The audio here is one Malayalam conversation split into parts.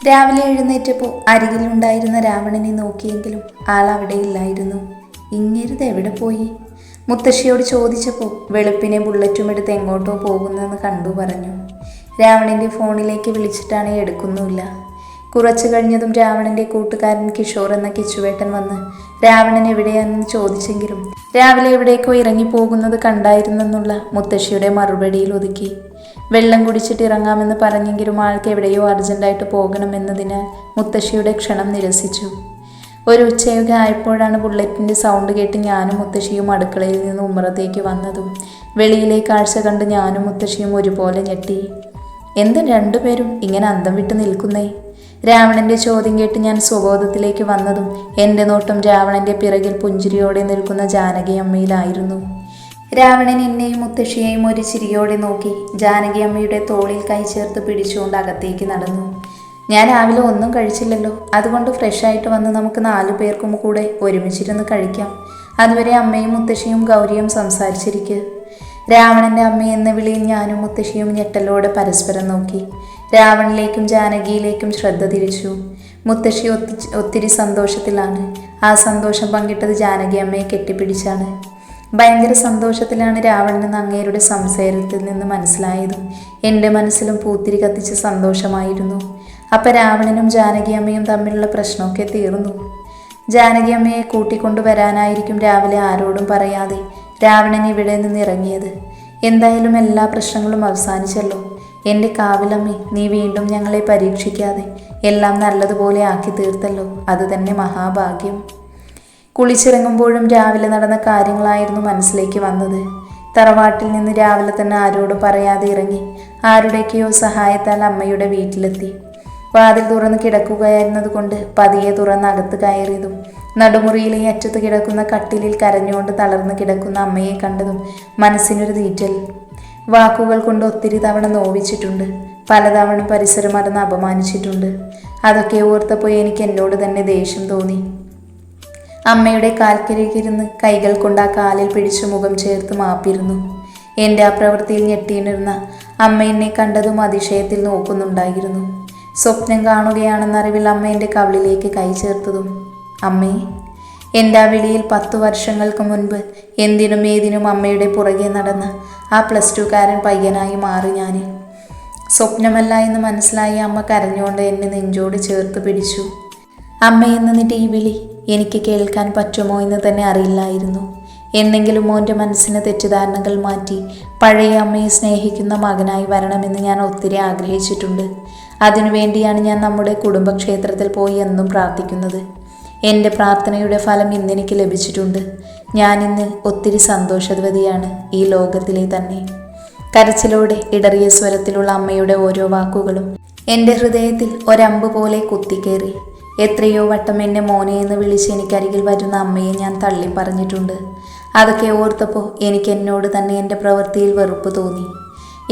രാവിലെ എഴുന്നേറ്റപ്പോൾ അരികിലുണ്ടായിരുന്ന രാവണനെ നോക്കിയെങ്കിലും ആൾ അവിടെ ഇല്ലായിരുന്നു ഇങ്ങരുത് എവിടെ പോയി? മുത്തശ്ശിയോട് ചോദിച്ചപ്പോൾ വെളുപ്പിനെ ബുള്ളറ്റും എടുത്ത് എങ്ങോട്ടോ പോകുന്നെന്ന് കണ്ടു പറഞ്ഞു. രാവണന്റെ ഫോണിലേക്ക് വിളിച്ചിട്ടാണ് എടുക്കുന്നുമില്ല. കുറച്ചു കഴിഞ്ഞതും രാവണന്റെ കൂട്ടുകാരൻ കിഷോർ എന്ന കിച്ചുവേട്ടൻ വന്ന് രാവണൻ എവിടെയാണെന്ന് ചോദിച്ചെങ്കിലും രാവിലെ എവിടേക്കോ ഇറങ്ങിപ്പോകുന്നത് കണ്ടായിരുന്നെന്നുള്ള മുത്തശ്ശിയുടെ മറുപടിയിൽ ഒതുക്കി. വെള്ളം കുടിച്ചിട്ട് ഇറങ്ങാമെന്ന് പറഞ്ഞെങ്കിലും ആൾക്ക് എവിടെയോ അർജന്റായിട്ട് പോകണമെന്നതിനാൽ മുത്തശ്ശിയുടെ ക്ഷണം നിരസിച്ചു. ഒരു ഉച്ചയൊക്കെ ആയപ്പോഴാണ് ബുള്ളറ്റിന്റെ സൗണ്ട് കേട്ട് ഞാനും മുത്തശ്ശിയും അടുക്കളയിൽ നിന്ന് ഉമ്മറത്തേക്ക് വന്നതും വെളിയിലെ കാഴ്ച കണ്ട് ഞാനും മുത്തശ്ശിയും ഒരുപോലെ ഞെട്ടി. എന്ത് രണ്ടുപേരും ഇങ്ങനെ അന്തം വിട്ട് നിൽക്കുന്നേ? രാവണന്റെ ചോദ്യം കേട്ട് ഞാൻ സ്വബോധത്തിലേക്ക് വന്നതും എന്റെ നോട്ടം രാവണന്റെ പിറകിൽ പുഞ്ചിരിയോടെ നിൽക്കുന്ന ജാനകി അമ്മയിലായിരുന്നു. രാവണൻ എന്നെയും മുത്തശ്ശിയെയും ഒരു ചിരിയോടെ നോക്കി ജാനകി അമ്മയുടെ തോളിൽ കൈ ചേർത്ത് പിടിച്ചുകൊണ്ട് അകത്തേക്ക് നടന്നു. ഞാൻ രാവിലെ ഒന്നും കഴിച്ചില്ലല്ലോ. അതുകൊണ്ട് ഫ്രഷ് ആയിട്ട് വന്ന് നമുക്ക് നാലു പേർക്കും കൂടെ ഒരുമിച്ചിരുന്ന് കഴിക്കാം. അതുവരെ അമ്മയും മുത്തശ്ശിയും ഗൗരിയും സംസാരിച്ചിരിക്കുക രാവണന്റെ അമ്മയെന്ന വിളിയിൽ ഞാനും മുത്തശ്ശിയും ഞെട്ടലോടെ പരസ്പരം നോക്കി. രാവണിലേക്കും ജാനകിയിലേക്കും ശ്രദ്ധ തിരിച്ചു. മുത്തശ്ശി ഒത്തി ഒത്തിരി സന്തോഷത്തിലാണ്. ആ സന്തോഷം പങ്കിട്ടത് ജാനകി അമ്മയെ കെട്ടിപ്പിടിച്ചാണ്. ഭയങ്കര സന്തോഷത്തിലാണ് രാവണനെന്ന് അങ്ങേരുടെ സംസാരത്തിൽ നിന്ന് മനസ്സിലായതും എന്റെ മനസ്സിലും പൂത്തിരി കത്തിച്ച സന്തോഷമായിരുന്നു. അപ്പം രാവണനും ജാനകി അമ്മയും തമ്മിലുള്ള പ്രശ്നമൊക്കെ തീർന്നു. ജാനകി അമ്മയെ കൂട്ടിക്കൊണ്ടു വരാനായിരിക്കും രാവിലെ ആരോടും പറയാതെ രാവണൻ ഇവിടെ നിന്ന് ഇറങ്ങിയത് എന്തായാലും എല്ലാ പ്രശ്നങ്ങളും അവസാനിച്ചല്ലോ. എന്റെ കാവിലമ്മേ നീ വീണ്ടും ഞങ്ങളെ പരീക്ഷിക്കാതെ എല്ലാം നല്ലതുപോലെ ആക്കി തീർത്തല്ലോ. അത് തന്നെ മഹാഭാഗ്യം. കുളിച്ചിറങ്ങുമ്പോഴും രാവിലെ നടന്ന കാര്യങ്ങളായിരുന്നു മനസ്സിലേക്ക് വന്നത്. തറവാട്ടിൽ നിന്ന് രാവിലെ തന്നെ ആരോടും പറയാതെ ഇറങ്ങി ആരുടെയൊക്കെയോ സഹായത്താൽ അമ്മയുടെ വീട്ടിലെത്തി. വാതിൽ തുറന്ന് കിടക്കുകയായിരുന്നത് കൊണ്ട് പതിയെ തുറന്ന് അകത്ത് കയറിയതും നടുമുറിയിലെ അറ്റത്ത് കിടക്കുന്ന കട്ടിലിൽ കരഞ്ഞുകൊണ്ട് തളർന്ന് കിടക്കുന്ന അമ്മയെ കണ്ടതും മനസ്സിനൊരു തീറ്റൽ. വാക്കുകൾ കൊണ്ട് ഒത്തിരി തവണ നോവിച്ചിട്ടുണ്ട്. പലതവണ പരിസരം മറന്ന് അപമാനിച്ചിട്ടുണ്ട്. അതൊക്കെ ഓർത്തപ്പോൾ എനിക്ക് എന്നോട് തന്നെ ദേഷ്യം തോന്നി. അമ്മയുടെ കാൽക്കരികിരുന്ന് കൈകൾ കൊണ്ട് ആ കാലിൽ പിടിച്ചു മുഖം ചേർത്ത് മാപ്പിരുന്നു. എന്റെ ആ പ്രവൃത്തിയിൽ ഞെട്ടിയിരുന്ന അമ്മ എന്നെ കണ്ടതും അതിശയത്തിൽ നോക്കുന്നുണ്ടായിരുന്നു. സ്വപ്നം കാണുകയാണെന്നറിവിൽ അമ്മ എന്റെ കവിളിലേക്ക് കൈ ചേർത്തതും അമ്മേ എന്റെ ആ വിളിയിൽ പത്തു വർഷങ്ങൾക്ക് മുൻപ് എന്തിനും ഏതിനും അമ്മയുടെ പുറകെ നടന്ന് ആ പ്ലസ് ടുക്കാരൻ പയ്യനായി മാറി ഞാൻ സ്വപ്നമല്ല എന്ന് മനസ്സിലായി അമ്മ കരഞ്ഞുകൊണ്ട് എന്നെ നെഞ്ചോട് ചേർത്ത് പിടിച്ചു. അമ്മ എന്നിട്ട് ഈ വിളി എനിക്ക് കേൾക്കാൻ പറ്റുമോ എന്ന് തന്നെ അറിയില്ലായിരുന്നു. എന്നെങ്കിലും മോന്റെ മനസ്സിന് തെറ്റിദ്ധാരണകൾ മാറ്റി പഴയ അമ്മയെ സ്നേഹിക്കുന്ന മകനായി വരണമെന്ന് ഞാൻ ഒത്തിരി ആഗ്രഹിച്ചിട്ടുണ്ട്. അതിനുവേണ്ടിയാണ് ഞാൻ നമ്മുടെ കുടുംബക്ഷേത്രത്തിൽ പോയി എന്നും പ്രാർത്ഥിക്കുന്നത്. എന്റെ പ്രാർത്ഥനയുടെ ഫലം ഇന്നെനിക്ക് ലഭിച്ചിട്ടുണ്ട്. ഞാനിന്ന് ഒത്തിരി സന്തോഷവതിയാണ് ഈ ലോകത്തിലെ തന്നെ. കരച്ചിലോടെ ഇടറിയ സ്വരത്തിലുള്ള അമ്മയുടെ ഓരോ വാക്കുകളും എന്റെ ഹൃദയത്തിൽ ഒരമ്പ് പോലെ കുത്തിക്കേറി. എത്രയോ വട്ടം എന്നെ മോനെ എന്ന് വിളിച്ച് എനിക്കരികിൽ വരുന്ന അമ്മയെ ഞാൻ തള്ളി പറഞ്ഞിട്ടുണ്ട് അതൊക്കെ ഓർത്തപ്പോൾ എനിക്ക് എന്നോട് തന്നെ എന്റെ പ്രവൃത്തിയിൽ വെറുപ്പ് തോന്നി.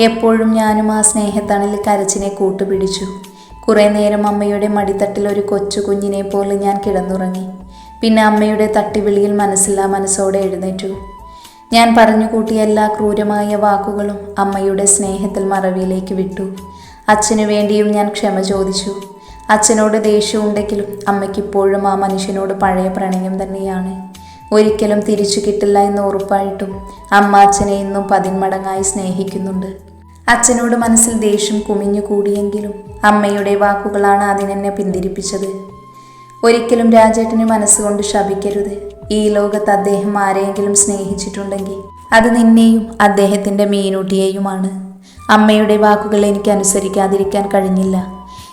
എപ്പോഴും ഞാനും ആ സ്നേഹത്തണലിൽ കരച്ചിനെ കൂട്ടുപിടിച്ചു. കുറേ നേരം അമ്മയുടെ മടിത്തട്ടിൽ ഒരു കൊച്ചു കുഞ്ഞിനെ പോലെ ഞാൻ കിടന്നുറങ്ങി. പിന്നെ അമ്മയുടെ തട്ടിവിളിയിൽ മനസ്സില്ലാ മനസ്സോടെ എഴുന്നേറ്റു. ഞാൻ പറഞ്ഞു കൂട്ടിയ എല്ലാ ക്രൂരമായ വാക്കുകളും അമ്മയുടെ സ്നേഹത്തിൽ മറവിയിലേക്ക് വിട്ടു. അച്ഛനു വേണ്ടിയും ഞാൻ ക്ഷമ ചോദിച്ചു. അച്ഛനോട് ദേഷ്യമുണ്ടെങ്കിലും അമ്മയ്ക്കിപ്പോഴും ആ മനുഷ്യനോട് പഴയ പ്രണയം തന്നെയാണ്. ഒരിക്കലും തിരിച്ചു കിട്ടില്ല എന്ന് ഉറപ്പായിട്ടും അമ്മ അച്ഛനെ ഇന്നും പതിന്മടങ്ങായി സ്നേഹിക്കുന്നുണ്ട്. അച്ഛനോട് മനസ്സിൽ ദേഷ്യം കുമിഞ്ഞു കൂടിയെങ്കിലും അമ്മയുടെ വാക്കുകളാണ് അതിനെന്നെ പിന്തിരിപ്പിച്ചത്. ഒരിക്കലും രാജേട്ടന് മനസ്സുകൊണ്ട് ശപിക്കരുത്. ഈ ലോകത്ത് അദ്ദേഹം ആരെയെങ്കിലും സ്നേഹിച്ചിട്ടുണ്ടെങ്കിൽ അത് നിന്നെയും അദ്ദേഹത്തിന്റെ മീനൂട്ടിയെയുമാണ്. അമ്മയുടെ വാക്കുകൾ എനിക്ക് അനുസരിക്കാതിരിക്കാൻ കഴിഞ്ഞില്ല.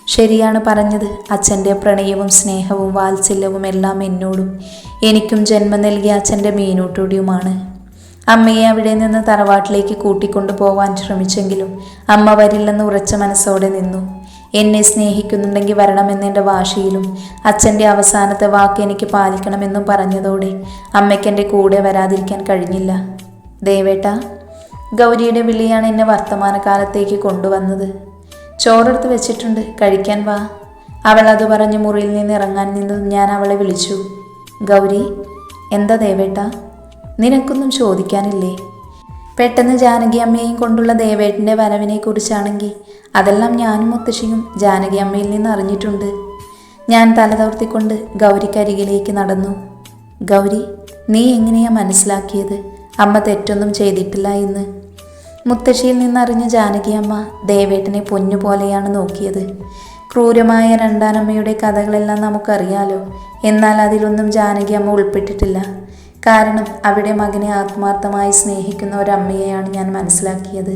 ശരിയാണ് പറഞ്ഞത്. അച്ഛന്റെ പ്രണയവും സ്നേഹവും വാത്സല്യവും എല്ലാം എന്നോടും എനിക്കും ജന്മം നൽകിയ അച്ഛന്റെ മീനൂട്ടോടിയുമാണ് അമ്മയെ അവിടെ നിന്ന് തറവാട്ടിലേക്ക് കൂട്ടിക്കൊണ്ടു പോവാൻ ശ്രമിച്ചെങ്കിലും അമ്മ വരില്ലെന്ന് ഉറച്ച മനസ്സോടെ നിന്നു. എന്നെ സ്നേഹിക്കുന്നുണ്ടെങ്കിൽ വരണമെന്നെന്റെ വാശിയിലും അച്ഛന്റെ അവസാനത്തെ വാക്ക് എനിക്ക് പാലിക്കണമെന്നും പറഞ്ഞതോടെ അമ്മയ്ക്ക് എന്റെ കൂടെ വരാതിരിക്കാൻ കഴിഞ്ഞില്ല. ദേവേട്ട ഗൗരിയുടെ വിളിയാണ് എന്നെ വർത്തമാനകാലത്തേക്ക് കൊണ്ടുവന്നത്. ചോറെടുത്ത് വെച്ചിട്ടുണ്ട് കഴിക്കാൻ വാ. അവൾ അത് പറഞ്ഞ് മുറിയിൽ നിന്ന് ഇറങ്ങാൻ നിന്നത് ഞാൻ അവളെ വിളിച്ചു. ഗൗരി എന്താ ദേവേട്ട? നിനക്കൊന്നും ചോദിക്കാനില്ലേ? പെട്ടെന്ന് ജാനകി അമ്മയെയും കൊണ്ടുള്ള ദേവേട്ടന്റെ വരവിനെ കുറിച്ചാണെങ്കിൽ അതെല്ലാം ഞാനും മുത്തശ്ശിയും ജാനകി അമ്മയിൽ നിന്ന് അറിഞ്ഞിട്ടുണ്ട്. ഞാൻ തലതോർത്തിക്കൊണ്ട് ഗൗരിക്കരികിലേക്ക് നടന്നു. ഗൗരി നീ എങ്ങനെയാ മനസ്സിലാക്കിയത്? അമ്മ തെറ്റൊന്നും ചെയ്തിട്ടില്ല എന്ന്. മുത്തശ്ശിയിൽ നിന്നറിഞ്ഞ ജാനകി അമ്മ ദേവേട്ടനെ പൊന്നുപോലെയാണ് നോക്കിയത്. ക്രൂരമായ രണ്ടാനമ്മയുടെ കഥകളെല്ലാം നമുക്കറിയാലോ. എന്നാൽ അതിലൊന്നും ജാനകി അമ്മ ഉൾപ്പെട്ടിട്ടില്ല. കാരണം അവിടെ മകനെ ആത്മാർത്ഥമായി സ്നേഹിക്കുന്ന ഒരമ്മയെയാണ് ഞാൻ മനസ്സിലാക്കിയത്.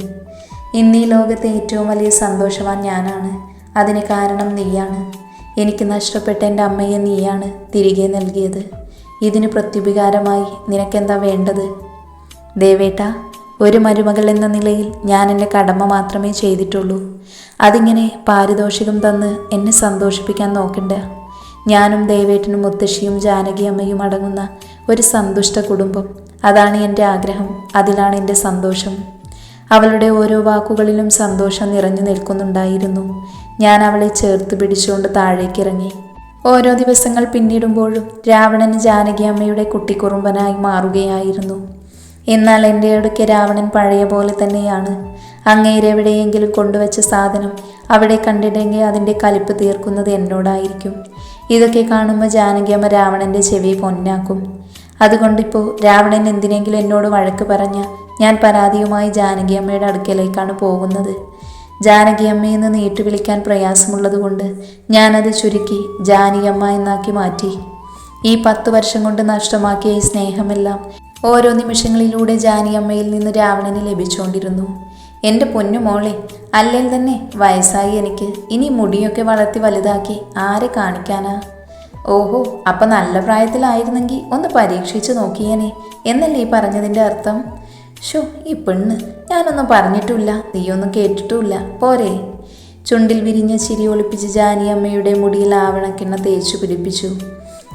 ഇന്നീ ലോകത്തെ ഏറ്റവും വലിയ സന്തോഷവാൻ ഞാനാണ്. അതിന് കാരണം നീയാണ്. എനിക്ക് നഷ്ടപ്പെട്ട എന്റെ അമ്മയെ നീയാണ് തിരികെ നൽകിയത്. ഇതിന് പ്രത്യുപകാരമായി നിനക്കെന്താ വേണ്ടത്? ദേവേട്ട ഒരു മരുമകൾ എന്ന നിലയിൽ ഞാൻ എന്റെ കടമ മാത്രമേ ചെയ്തിട്ടുള്ളൂ. അതിങ്ങനെ പാരിതോഷികം തന്ന് എന്നെ സന്തോഷിപ്പിക്കാൻ നോക്കണ്ട. ഞാനും ദേവേട്ടനും മുത്തശ്ശിയും ജാനകി അമ്മയും അടങ്ങുന്ന ഒരു സന്തുഷ്ട കുടുംബം. അതാണ് എന്റെ ആഗ്രഹം. അതിലാണ് എന്റെ സന്തോഷം. അവളുടെ ഓരോ വാക്കുകളിലും സന്തോഷം നിറഞ്ഞു നിൽക്കുന്നുണ്ടായിരുന്നു. ഞാൻ അവളെ ചേർത്ത് പിടിച്ചുകൊണ്ട് താഴേക്കിറങ്ങി. ഓരോ ദിവസങ്ങൾ പിന്നിടുമ്പോഴും രാവണൻ ജാനകി അമ്മയുടെ കുട്ടിക്കുറുമ്പനായി മാറുകയായിരുന്നു. എന്നാൽ എന്റെ അടുക്കെ രാവണൻ പഴയ പോലെ തന്നെയാണ്. അങ്ങേരെ എവിടെയെങ്കിലും കൊണ്ടുവച്ച സാധനം അവിടെ കണ്ടിട്ടെങ്കിൽ അതിന്റെ കലിപ്പ് തീർക്കുന്നത് എന്നോടായിരിക്കും. ഇതൊക്കെ കാണുമ്പോൾ ജാനകി അമ്മ രാവണന്റെ ചെവി പൊന്നാക്കും. അതുകൊണ്ടിപ്പോൾ രാവണൻ എന്തിനെങ്കിലും എന്നോട് വഴക്ക് പറഞ്ഞ ഞാൻ പരാതിയുമായി ജാനകിയമ്മയുടെ അടുക്കലേക്കാണ് പോകുന്നത്. ജാനകിയമ്മയെന്ന് നീട്ടി വിളിക്കാൻ പ്രയാസമുള്ളതുകൊണ്ട് ഞാനത് ചുരുക്കി ജാനിയമ്മ എന്നാക്കി മാറ്റി. ഈ പത്ത് വർഷം കൊണ്ട് നഷ്ടമാക്കിയ ഈ സ്നേഹമെല്ലാം ഓരോ നിമിഷങ്ങളിലൂടെ ജാനിയമ്മയിൽ നിന്ന് രാവണന് ലഭിച്ചുകൊണ്ടിരുന്നു. എന്റെ പൊന്നു മോളെ അല്ലെങ്കിൽ തന്നെ വയസ്സായി എനിക്ക്. ഇനി മുടിയൊക്കെ വളർത്തി വലുതാക്കി ആരെ കാണിക്കാനാ? ഓഹോ അപ്പം നല്ല പ്രായത്തിലായിരുന്നെങ്കിൽ ഒന്ന് പരീക്ഷിച്ചു നോക്കിയേനെ. എന്നല്ലേ ഈ പറഞ്ഞതിന്റെ അർത്ഥം? ഷോ ഈ പെണ്ണ് ഞാനൊന്നും പറഞ്ഞിട്ടില്ല. നീയൊന്നും കേട്ടിട്ടുമില്ല. പോരെ. ചുണ്ടിൽ വിരിഞ്ഞ ചിരി ഒളിപ്പിച്ച് ജാനിയമ്മയുടെ മുടിയിൽ ആവണക്കിണ്ണ തേച്ചു പിടിപ്പിച്ചു.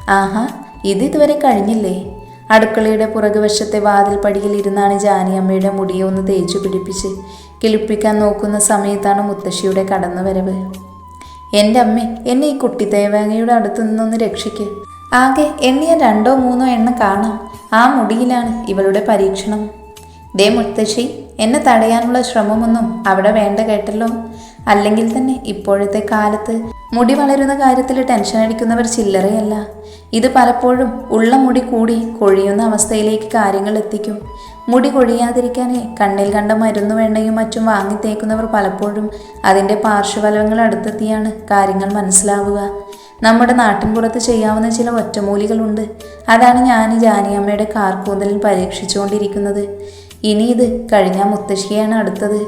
ആഹാ ഇത് ഇതുവരെ കഴിഞ്ഞില്ലേ? അടുക്കളയുടെ പുറകുവശത്തെ വാതിൽ പടിയിൽ ഇരുന്നാണ് ജാനിയമ്മയുടെ മുടിയെ ഒന്ന് തേച്ചു പിടിപ്പിച്ച് കിളിപ്പിക്കാൻ നോക്കുന്ന സമയത്താണ് മുത്തശ്ശിയുടെ കടന്നുവരവ്. എന്റെ അമ്മേ എന്നെ ഈ കുട്ടി തേവാങ്ങയുടെ അടുത്ത് നിന്നൊന്ന് രക്ഷിക്ക്. ആകെ എണ്ണിയ രണ്ടോ മൂന്നോ എണ്ണം കാണാം. ആ മുടിയിലാണ് ഇവളുടെ പരീക്ഷണം. ദേ മുത്തശ്ശി എന്നെ തടയാനുള്ള ശ്രമമൊന്നും അവിടെ വേണ്ട കേട്ടല്ലോ. അല്ലെങ്കിൽ തന്നെ ഇപ്പോഴത്തെ കാലത്ത് മുടി വളരുന്ന കാര്യത്തിൽ ടെൻഷൻ അടിക്കുന്നവർ ചില്ലറയല്ല. ഇത് പലപ്പോഴും ഉള്ള മുടി കൂടി കൊഴിയുന്ന അവസ്ഥയിലേക്ക് കാര്യങ്ങൾ എത്തിക്കും. മുടി കൊഴിയാതിരിക്കാനേ കണ്ണിൽ കണ്ട മരുന്ന് വേണ്ടയും മറ്റും വാങ്ങി തേക്കുന്നവർ പലപ്പോഴും അതിന്റെ പാർശ്വഫലങ്ങൾ അടുത്തെത്തിയാണ് കാര്യങ്ങൾ മനസ്സിലാവുക. നമ്മുടെ നാട്ടിൻപുറത്ത് ചെയ്യാവുന്ന ചില ഒറ്റമൂലികളുണ്ട്. അതാണ് ഞാൻ ജാനിയമ്മയുടെ കാർക്കൂന്തലിൽ പരീക്ഷിച്ചുകൊണ്ടിരിക്കുന്നത്. ഇനി ഇത് കഴിഞ്ഞാൽ മുത്തശ്ശിയാണ് അടുത്തത്.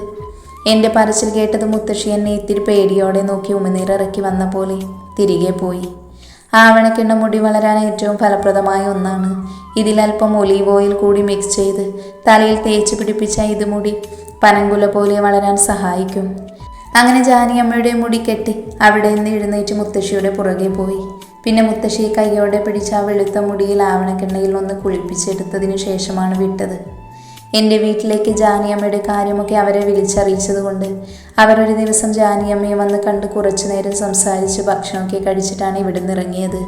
എന്റെ പറച്ചിൽ കേട്ടത് മുത്തശ്ശി എന്നെ ഇത്തിരി പേടിയോടെ നോക്കി ഉമിനീറിറക്കി വന്ന പോലെ തിരികെ പോയി. ആവണക്കിണ്ണ മുടി വളരാൻ ഏറ്റവും ഫലപ്രദമായ ഒന്നാണ്. ഇതിലൽപ്പം ഒലീവ് ഓയിൽ കൂടി മിക്സ് ചെയ്ത് തലയിൽ തേച്ച് പിടിപ്പിച്ച ഇത് മുടി പനങ്കുല പോലെ വളരാൻ സഹായിക്കും. അങ്ങനെ ജാനിയമ്മയുടെ മുടി കെട്ടി അവിടെ നിന്ന് എഴുന്നേറ്റ് മുത്തശ്ശിയുടെ പുറകെ പോയി. പിന്നെ മുത്തശ്ശിയെ കൈയോടെ പിടിച്ച ആ വെളുത്ത മുടിയിൽ ആവണക്കെണ്ണയിൽ ഒന്ന് കുളിപ്പിച്ചെടുത്തതിനു ശേഷമാണ് വിട്ടത്. എന്റെ വീട്ടിലേക്ക് ജാനിയമ്മയുടെ കാര്യമൊക്കെ അവരെ വിളിച്ചറിയിച്ചതുകൊണ്ട് അവർ ഒരു ദിവസം ജാനിയമ്മയെ വന്ന് കണ്ട് കുറച്ചു നേരം സംസാരിച്ച് ഭക്ഷണമൊക്കെ കഴിച്ചിട്ടാണ് ഇവിടെ നിന്ന് ഇറങ്ങിയത്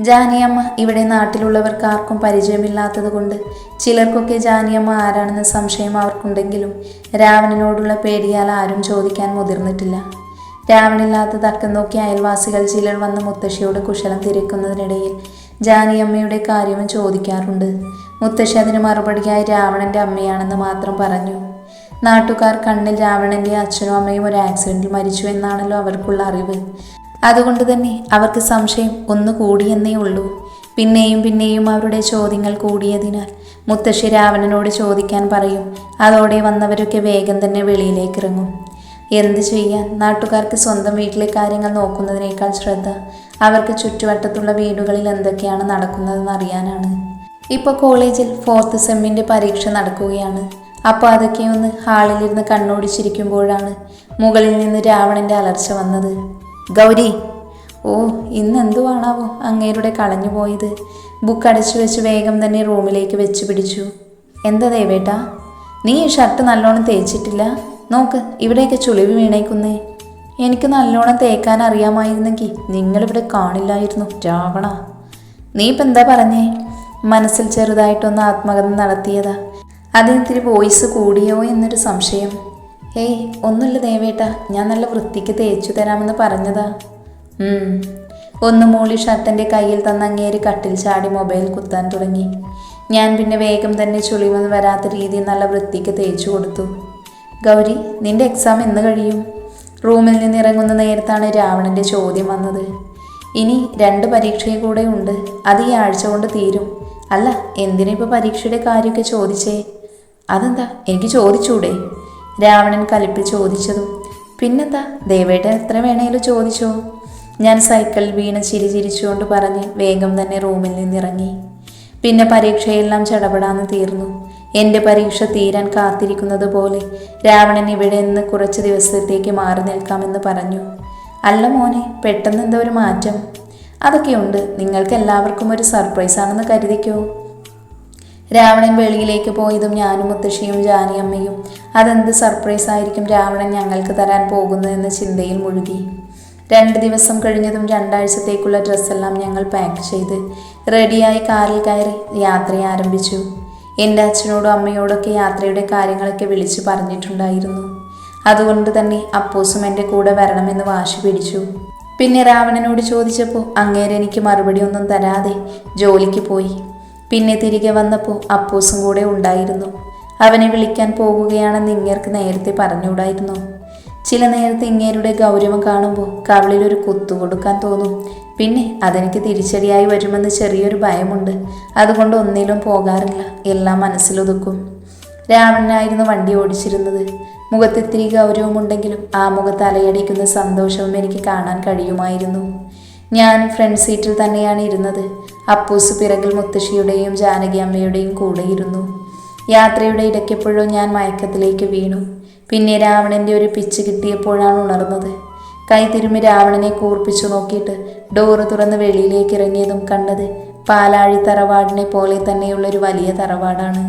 ജാനിയമ്മ ഇവിടെ നാട്ടിലുള്ളവർക്ക് ആർക്കും പരിചയമില്ലാത്തത് കൊണ്ട് ചിലർക്കൊക്കെ ജാനിയമ്മ ആരാണെന്ന സംശയം അവർക്കുണ്ടെങ്കിലും രാവണനോടുള്ള പേടിയാൽ ആരും ചോദിക്കാൻ മുതിർന്നിട്ടില്ല. രാവണില്ലാത്ത തക്കം നോക്കി അയൽവാസികൾ ചിലർ വന്ന് മുത്തശ്ശിയോട് കുശലം തിരക്കുന്നതിനിടയിൽ ജാനിയമ്മയുടെ കാര്യവും ചോദിക്കാറുണ്ട്. മുത്തശ്ശി അതിന് മറുപടിയായി രാവണന്റെ അമ്മയാണെന്ന് മാത്രം പറഞ്ഞു. നാട്ടുകാർ കണ്ണിൽ രാവണന്റെ അച്ഛനും അമ്മയും ഒരു ആക്സിഡന്റിൽ മരിച്ചു എന്നാണല്ലോ അവർക്കുള്ള അറിവ്. അതുകൊണ്ട് തന്നെ അവർക്ക് സംശയം ഒന്ന് കൂടിയെന്നേ ഉള്ളൂ. പിന്നെയും പിന്നെയും അവരുടെ ചോദ്യങ്ങൾ കൂടിയതിനാൽ മുത്തശ്ശി രാവണനോട് ചോദിക്കാൻ പറയും. അതോടെ വന്നവരൊക്കെ വേഗം തന്നെ വെളിയിലേക്ക് ഇറങ്ങും എന്ത് ചെയ്യാൻ? നാട്ടുകാർക്ക് സ്വന്തം വീട്ടിലെ കാര്യങ്ങൾ നോക്കുന്നതിനേക്കാൾ ശ്രദ്ധ. അവർക്ക് ചുറ്റുവട്ടത്തുള്ള വീടുകളിൽ എന്തൊക്കെയാണ് നടക്കുന്നതെന്ന് അറിയാനാണ്. ഇപ്പോൾ കോളേജിൽ ഫോർത്ത് സെമ്മിന്റെ പരീക്ഷ നടക്കുകയാണ്. അപ്പോൾ അതൊക്കെ ഒന്ന് ഹാളിലിരുന്ന് കണ്ണോടിച്ചിരിക്കുമ്പോഴാണ് മുകളിൽ നിന്ന് രാവണന്റെ അലർച്ച വന്നത്. ഗൗരി ഓ ഇന്ന് എന്തുവാണാവോ അങ്ങേരുടെ കളഞ്ഞു പോയത്. ബുക്ക് അടച്ചു വെച്ച് വേഗം തന്നെ റൂമിലേക്ക് വെച്ച് പിടിച്ചു. എന്താ ദേവേട്ടാ നീ ഈ ഷർട്ട് നല്ലോണം തേച്ചിട്ടില്ല? നോക്ക് ഇവിടെയൊക്കെ ചുളിവ് വീണേക്കുന്നേ. എനിക്ക് നല്ലോണം തേക്കാൻ അറിയാമായിരുന്നെങ്കിൽ നിങ്ങളിവിടെ കാണില്ലായിരുന്നു രാവണ. നീ ഇപ്പം എന്താ പറഞ്ഞേ? മനസ്സിൽ ചെറുതായിട്ടൊന്ന് ആത്മകഥ നടത്തിയതാ. അതിനിത്തിരി വോയിസ് കൂടിയോ എന്നൊരു സംശയം. ഏയ് ഒന്നുമില്ല ദേവേട്ട. ഞാൻ നല്ല വൃത്തിക്ക് തേച്ചു തരാമെന്ന് പറഞ്ഞതാ. ഒന്ന് മൂളി ഷർട്ടന്റെ കയ്യിൽ തന്ന അങ്ങേര് കട്ടിൽ ചാടി മൊബൈൽ കുത്താൻ തുടങ്ങി. ഞാൻ പിന്നെ വേഗം തന്നെ ചുളിവെന്ന് വരാത്ത രീതിയിൽ നല്ല വൃത്തിക്ക് തേച്ചു കൊടുത്തു. ഗൗരി നിന്റെ എക്സാം എന്ന് കഴിയും. റൂമിൽ നിന്ന് ഇറങ്ങുന്ന നേരത്താണ് രാവണന്റെ ചോദ്യം വന്നത്. ഇനി രണ്ട് പരീക്ഷയും കൂടെ ഉണ്ട്. അത് ഈ ആഴ്ച കൊണ്ട് തീരും. അല്ല എന്തിനാ ഇപ്പോൾ പരീക്ഷയുടെ കാര്യമൊക്കെ ചോദിച്ചേ? അതെന്താ എനിക്ക് ചോദിച്ചൂടെ? രാവണൻ കലിപ്പിൽ ചോദിച്ചതും പിന്നെന്താ ദേവേട്ടൻ എത്ര വേണേലും ചോദിച്ചോ? ഞാൻ സൈക്കിൾ വീണ് ചിരി ചിരിച്ചുകൊണ്ട് പറഞ്ഞ് വേഗം തന്നെ റൂമിൽ നിന്നിറങ്ങി. പിന്നെ പരീക്ഷയെല്ലാം ചടപടാന്ന് തീർന്നു. എന്റെ പരീക്ഷ തീരാൻ കാത്തിരിക്കുന്നത് പോലെ രാവണൻ ഇവിടെ നിന്ന് കുറച്ച് ദിവസത്തേക്ക് മാറി നിൽക്കാമെന്ന് പറഞ്ഞു. അല്ല മോനെ പെട്ടെന്ന് എന്താ ഒരു മാറ്റം? അതൊക്കെയുണ്ട്. നിങ്ങൾക്ക് എല്ലാവർക്കും ഒരു സർപ്രൈസ് ആണെന്ന് കരുതിക്കോ? രാവണൻ വെളിയിലേക്ക് പോയതും ഞാനും മുത്തശ്ശിയും ജാനിയമ്മയും അതെന്ത് സർപ്രൈസ് ആയിരിക്കും രാവണൻ ഞങ്ങൾക്ക് തരാൻ പോകുന്നതെന്ന ചിന്തയിൽ മുഴുകി. രണ്ട് ദിവസം കഴിഞ്ഞതും രണ്ടാഴ്ചത്തേക്കുള്ള ഡ്രസ്സെല്ലാം ഞങ്ങൾ പാക്ക് ചെയ്ത് റെഡിയായി കാറിൽ കയറി യാത്ര ആരംഭിച്ചു. എന്റെ അച്ഛനോടും അമ്മയോടൊക്കെ യാത്രയുടെ കാര്യങ്ങളൊക്കെ വിളിച്ചു പറഞ്ഞിട്ടുണ്ടായിരുന്നു. അതുകൊണ്ട് തന്നെ അപ്പൂസും എന്റെ കൂടെ വരണമെന്ന് വാശി പിടിച്ചു. പിന്നെ രാവണനോട് ചോദിച്ചപ്പോൾ അങ്ങേരെ എനിക്ക് മറുപടി ഒന്നും തരാതെ ജോലിക്ക് പോയി. പിന്നെ തിരികെ വന്നപ്പോൾ അപ്പൂസും കൂടെ ഉണ്ടായിരുന്നു. അവനെ വിളിക്കാൻ പോകുകയാണെന്ന് ഇങ്ങേർക്ക് നേരത്തെ പറഞ്ഞുകൂടായിരുന്നു. ചില നേരത്തെ ഇങ്ങേരുടെ ഗൗരവം കാണുമ്പോൾ കവളിൽ ഒരു കുത്തു കൊടുക്കാൻ തോന്നും. പിന്നെ അതെനിക്ക് തിരിച്ചടിയായി വരുമെന്ന് ചെറിയൊരു ഭയമുണ്ട്. അതുകൊണ്ട് ഒന്നിലും പോകാറില്ല. എല്ലാം മനസ്സിലൊതുക്കും. രാവണനായിരുന്നു വണ്ടി ഓടിച്ചിരുന്നത്. മുഖത്തിത്തിരി ഗൗരവമുണ്ടെങ്കിലും ആ മുഖത്ത് അലയടിക്കുന്ന സന്തോഷവും എനിക്ക് കാണാൻ കഴിയുമായിരുന്നു. ഞാൻ ഫ്രണ്ട് സീറ്റിൽ തന്നെയാണ് ഇരുന്നത്. അപ്പൂസ് പിറകിൽ മുത്തശ്ശിയുടെയും ജാനകി അമ്മയുടെയും കൂടെ ഇരുന്നു. യാത്രയുടെ ഇടയ്ക്കെപ്പോഴോ ഞാൻ മയക്കത്തിലേക്ക് വീണു. പിന്നെ രാവണന്റെ ഒരു പിച്ച് കിട്ടിയപ്പോഴാണ് ഉണർന്നത്. കൈ തിരുമ്മി രാവണനെ കൂർപ്പിച്ചു നോക്കിയിട്ട് ഡോറ് തുറന്ന് വെളിയിലേക്ക് ഇറങ്ങിയതും കണ്ടത് പാലാഴി തറവാടിനെ പോലെ തന്നെയുള്ള ഒരു വലിയ തറവാടാണ്.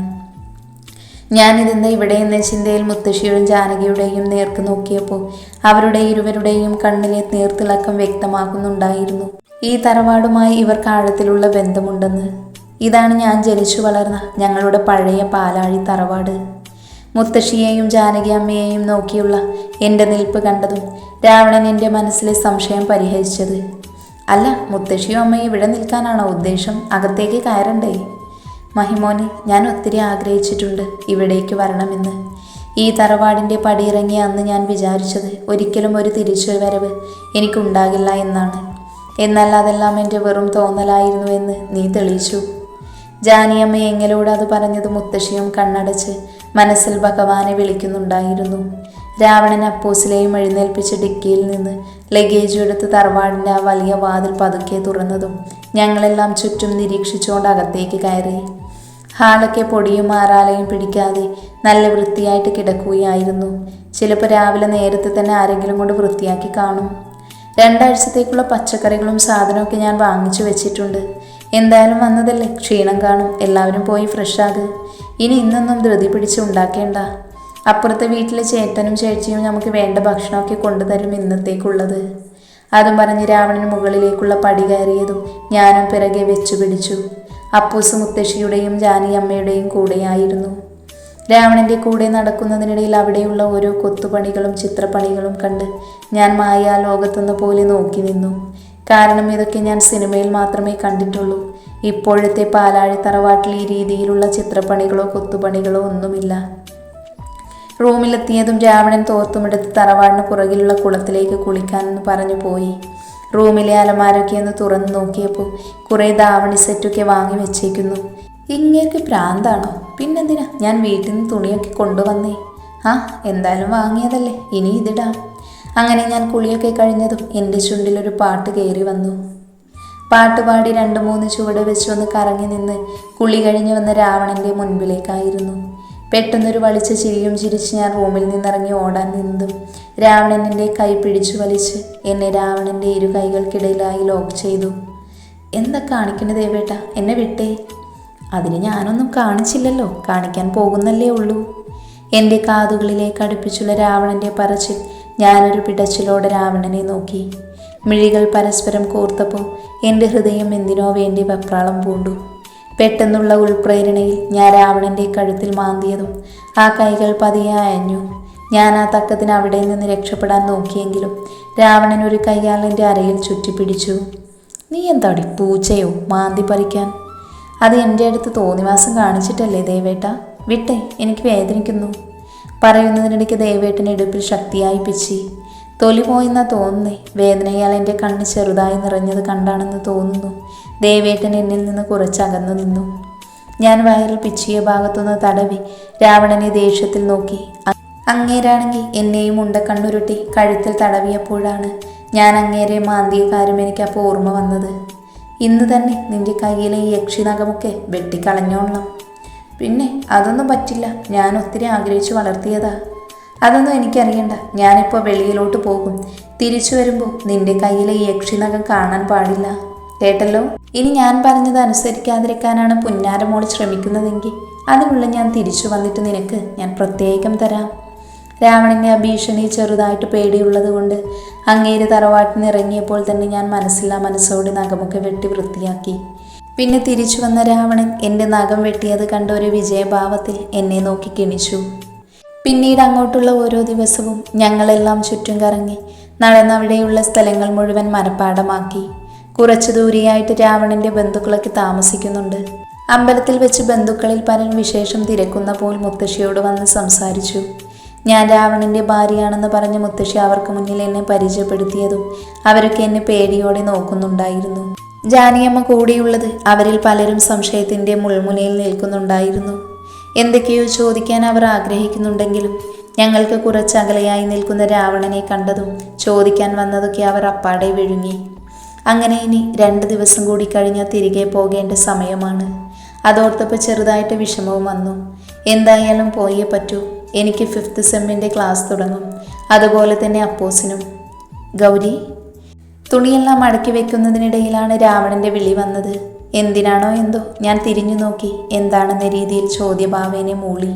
ഞാനിതെന്താ ഇവിടെ എന്ന ചിന്തയിൽ മുത്തശ്ശിയുടെയും ജാനകിയുടെയും നേർക്ക് നോക്കിയപ്പോൾ അവരുടെ ഇരുവരുടെയും കണ്ണിലെ നേർത്തിളക്കം വ്യക്തമാക്കുന്നുണ്ടായിരുന്നു ഈ തറവാടുമായി ഇവർക്ക് ആഴത്തിലുള്ള ബന്ധമുണ്ടെന്ന്. ഇതാണ് ഞാൻ ജനിച്ചു വളർന്ന ഞങ്ങളുടെ പഴയ പാലാഴി തറവാട്. മുത്തശ്ശിയെയും ജാനകി അമ്മയെയും നോക്കിയുള്ള എന്റെ നിൽപ്പ് കണ്ടതും രാവണൻ എന്റെ മനസ്സിലെ സംശയം പരിഹരിച്ചത്. അല്ല മുത്തശ്ശിയും അമ്മയും ഇവിടെ നിൽക്കാനാണോ ഉദ്ദേശം? അകത്തേക്ക് കയറണ്ടേ? മഹിമോനെ ഞാൻ ഒത്തിരി ആഗ്രഹിച്ചിട്ടുണ്ട് ഇവിടേക്ക് വരണമെന്ന്. ഈ തറവാടിന്റെ പടിയിറങ്ങിയ അന്ന് ഞാൻ വിചാരിച്ചത് ഒരിക്കലും ഒരു തിരിച്ചു വരവ് എനിക്കുണ്ടാകില്ല എന്നാണ്. എന്നാൽ അതെല്ലാം എന്റെ വെറും തോന്നലായിരുന്നു എന്ന് നീ തെളിയിച്ചു. ജാനിയമ്മ എങ്ങലോട് അത് പറഞ്ഞത് മുത്തശ്ശിയും കണ്ണടച്ച് മനസ്സിൽ ഭഗവാനെ വിളിക്കുന്നുണ്ടായിരുന്നു. രാവണൻ അപ്പൂസിലെയും എഴുന്നേൽപ്പിച്ച് ഡിക്കിയിൽ നിന്ന് ലഗേജ് എടുത്ത് തറവാടിന്റെ ആ വലിയ വാതിൽ പതുക്കെ തുറന്നതും ഞങ്ങളെല്ലാം ചുറ്റും നിരീക്ഷിച്ചുകൊണ്ട് അകത്തേക്ക് കയറി. ഹാളൊക്കെ പൊടിയും ആറാലയും പിടിക്കാതെ നല്ല വൃത്തിയായിട്ട് കിടക്കുകയായിരുന്നു. ചിലപ്പോൾ രാവിലെ നേരത്തെ തന്നെ ആരെങ്കിലും കൊണ്ട് വൃത്തിയാക്കി കാണും. രണ്ടാഴ്ചത്തേക്കുള്ള പച്ചക്കറികളും സാധനമൊക്കെ ഞാൻ വാങ്ങിച്ചു വെച്ചിട്ടുണ്ട്. എന്തായാലും വന്നതല്ലേ? ക്ഷീണം കാണും. എല്ലാവരും പോയി ഫ്രഷാക് ഇനി ഇന്നൊന്നും ധൃതി പിടിച്ച് ഉണ്ടാക്കേണ്ട. അപ്പുറത്തെ വീട്ടിലെ ചേട്ടനും ചേച്ചിയും നമുക്ക് വേണ്ട ഭക്ഷണമൊക്കെ കൊണ്ടുതരും ഇന്നത്തേക്കുള്ളത്. അതും പറഞ്ഞ് രാവണന് മുകളിലേക്കുള്ള പടി കയറിയതും ഞാനും പിറകെ വെച്ചു പിടിച്ചു അപ്പൂസ് മുത്തശ്ശിയുടെയും ജാനി അമ്മയുടെയും കൂടെയായിരുന്നു. രാവണന്റെ കൂടെ നടക്കുന്നതിനിടയിൽ അവിടെയുള്ള ഓരോ കൊത്തുപണികളും ചിത്രപ്പണികളും കണ്ട് ഞാൻ മായ ലോകത്തെന്ന പോലെ നോക്കി നിന്നു. കാരണം ഇതൊക്കെ ഞാൻ സിനിമയിൽ മാത്രമേ കണ്ടിട്ടുള്ളൂ. ഇപ്പോഴത്തെ പാലാഴി തറവാട്ടിൽ ഈ രീതിയിലുള്ള ചിത്രപ്പണികളോ കൊത്തുപണികളോ ഒന്നുമില്ല. റൂമിലെത്തിയതും രാവണൻ തോർത്തുമെടുത്ത് തറവാടിന് പുറകിലുള്ള കുളത്തിലേക്ക് കുളിക്കാനെന്ന് പറഞ്ഞു പോയി. റൂമിലെ അലമാരൊക്കെ ഒന്ന് തുറന്നു നോക്കിയപ്പോൾ കുറേ ദാവണി സെറ്റൊക്കെ വാങ്ങി വെച്ചേക്കുന്നു. ഇങ്ങേർക്ക് പ്രാന്താണോ? പിന്നെന്തിനാ ഞാൻ വീട്ടിൽ നിന്ന് തുണിയൊക്കെ കൊണ്ടുവന്നേ? ആ എന്തായാലും വാങ്ങിയതല്ലേ ഇനി ഇതിടാം. അങ്ങനെ ഞാൻ കുളിയൊക്കെ കഴിഞ്ഞതും എന്റെ ചുണ്ടിലൊരു പാട്ട് കയറി വന്നു. പാട്ട് പാടി രണ്ട് മൂന്ന് ചുവട് വെച്ച് ഒന്ന് കറങ്ങി നിന്ന് കുളി കഴിഞ്ഞ് വന്ന രാവണന്റെ മുൻപിലേക്കായിരുന്നു. പെട്ടെന്നൊരു വലിച്ച ചിരിയും ചിരിച്ച് ഞാൻ റൂമിൽ നിന്നിറങ്ങി ഓടാൻ നിന്നു. രാവണൻ കൈ പിടിച്ചു വലിച്ച് എന്നെ രാവണന്റെ ഇരു കൈകൾക്കിടയിലായി ലോക്ക് ചെയ്തു. എന്താ കാണിക്കണത് ദേവേട്ട? എന്നെ വിട്ടേ. അതിന് ഞാനൊന്നും കാണിച്ചില്ലല്ലോ. കാണിക്കാൻ പോകുന്നല്ലേ ഉള്ളൂ. എന്റെ കാതുകളിലേക്ക് അടുപ്പിച്ചുള്ള രാവണന്റെ പറച്ചിൽ ഞാനൊരു പിടച്ചിലോടെ രാവണനെ നോക്കി. മിഴികൾ പരസ്പരം കോർത്തപ്പോൾ എന്റെ ഹൃദയം എന്തിനോ വേണ്ടി വെപ്രാളം പൂണ്ടു. പെട്ടെന്നുള്ള ഉൾപ്രേരണയിൽ ഞാൻ രാവണന്റെ കഴുത്തിൽ മാന്തിയതും ആ കൈകൾ പതിയെ അയഞ്ഞു. ഞാൻ ആ തക്കത്തിന് അവിടെ നിന്ന് രക്ഷപ്പെടാൻ നോക്കിയെങ്കിലും രാവണൻ ഒരു കയ്യാൽ എന്റെ അരയിൽ ചുറ്റിപ്പിടിച്ചു. നീ എന്താടി പൂച്ചയോ? മാന്തി പറിക്കാൻ? അത് എന്റെ അടുത്ത് തോന്നിവാസം കാണിച്ചിട്ടല്ലേ ദേവേട്ട. വിട്ടെ എനിക്ക് വേദനിക്കുന്നു. പറയുന്നതിനിടയ്ക്ക് ദേവേട്ടൻ ഇടുപ്പിൽ ശക്തിയായി പിച്ചി. തൊലി പോയെന്നാ തോന്നുന്നേ. വേദനയാൽ എന്റെ കണ്ണ് ചെറുതായി നിറഞ്ഞത് കണ്ടാണെന്ന് തോന്നുന്നു. ദേവേട്ടൻ എന്നിൽ നിന്ന് കുറച്ചകന്നു നിന്നു. ഞാൻ വയറിൽ പിച്ചിയ ഭാഗത്തുനിന്ന് തടവി രാവണനെ ദേഷ്യത്തിൽ നോക്കി. അങ്ങേരാണെങ്കിൽ എന്നെയും ഉണ്ട കണ്ണുരുട്ടി കഴുത്തിൽ തടവിയപ്പോഴാണ് ഞാൻ അങ്ങേരെ മാന്തിയ കാര്യം എനിക്കപ്പോൾ ഓർമ്മ വന്നത്. ഇന്ന് തന്നെ നിന്റെ കയ്യിലെ ഈ യക്ഷിനഖമൊക്കെ വെട്ടിക്കളഞ്ഞോളണം. പിന്നെ അതൊന്നും പറ്റില്ല. ഞാൻ ഒത്തിരി ആഗ്രഹിച്ചു വളർത്തിയതാ. അതൊന്നും എനിക്കറിയണ്ട. ഞാനിപ്പോൾ വെളിയിലോട്ട് പോകും. തിരിച്ചു വരുമ്പോൾ നിന്റെ കയ്യിലെ ഈ യക്ഷിനഖം കാണാൻ പാടില്ല. കേട്ടല്ലോ? ഇനി ഞാൻ പറഞ്ഞത് അനുസരിക്കാതിരിക്കാനാണ് പുന്നാരമോൾ ശ്രമിക്കുന്നതെങ്കിൽ. അതിനുള്ള ഞാൻ തിരിച്ചു വന്നിട്ട് നിനക്ക് ഞാൻ പ്രത്യേകം തരാം. രാവണന്റെ ആ ഭീഷണി ചെറുതായിട്ട് പേടിയുള്ളത് കൊണ്ട് അങ്ങേര് നിന്ന് ഇറങ്ങിയപ്പോൾ തന്നെ ഞാൻ മനസ്സില്ലാ മനസ്സോടെ നഖമൊക്കെ വെട്ടി വൃത്തിയാക്കി. പിന്നെ തിരിച്ചു വന്ന രാവണൻ എന്റെ നഖം വെട്ടിയത് കണ്ട ഒരു വിജയഭാവത്തിൽ എന്നെ നോക്കി കിണിച്ചു. പിന്നീട് അങ്ങോട്ടുള്ള ഓരോ ദിവസവും ഞങ്ങളെല്ലാം ചുറ്റും കറങ്ങി നടന്നവിടെയുള്ള സ്ഥലങ്ങൾ മുഴുവൻ മനപ്പാടമാക്കി. കുറച്ചു ദൂരെയായിട്ട് രാവണന്റെ ബന്ധുക്കളൊക്കെ താമസിക്കുന്നുണ്ട്. അമ്പലത്തിൽ വെച്ച് ബന്ധുക്കളിൽ പലരും വിശേഷം തിരക്കുന്ന പോൽ മുത്തശ്ശിയോട് വന്ന് സംസാരിച്ചു. ഞാൻ രാവണന്റെ ഭാര്യയാണെന്ന് പറഞ്ഞ മുത്തശ്ശി അവർക്ക് മുന്നിൽ എന്നെ പരിചയപ്പെടുത്തിയതും അവരൊക്കെ എന്നെ പേടിയോടെ നോക്കുന്നുണ്ടായിരുന്നു. ജാനിയമ്മ കൂടിയുള്ളത് അവരിൽ പലരും സംശയത്തിന്റെ മുൾമുനയിൽ നിൽക്കുന്നുണ്ടായിരുന്നു. എന്തൊക്കെയോ ചോദിക്കാൻ അവർ ആഗ്രഹിക്കുന്നുണ്ടെങ്കിലും ഞങ്ങൾക്ക് കുറച്ചകലയായി നിൽക്കുന്ന രാവണനെ കണ്ടതും ചോദിക്കാൻ വന്നതൊക്കെ അവർ അപ്പാടെ വിഴുങ്ങി. അങ്ങനെ ഇനി രണ്ട് ദിവസം കൂടി കഴിഞ്ഞാൽ തിരികെ പോകേണ്ട സമയമാണ്. അതോർത്തപ്പോൾ ചെറുതായിട്ട് വിഷമവും വന്നു. എന്തായാലും പോയേ പറ്റൂ. എനിക്ക് ഫിഫ്ത്ത് സെമ്മിന്റെ ക്ലാസ് തുടങ്ങും. അതുപോലെ തന്നെ അപ്പോസിനും. ഗൗരി തുണിയെല്ലാം മടക്കി വെക്കുന്നതിനിടയിലാണ് രാവണന്റെ വിളി വന്നത്. എന്തിനാണോ എന്തോ? ഞാൻ തിരിഞ്ഞു നോക്കി. എന്താണെന്ന രീതിയിൽ ചോദ്യഭാവേനെ മൂളി.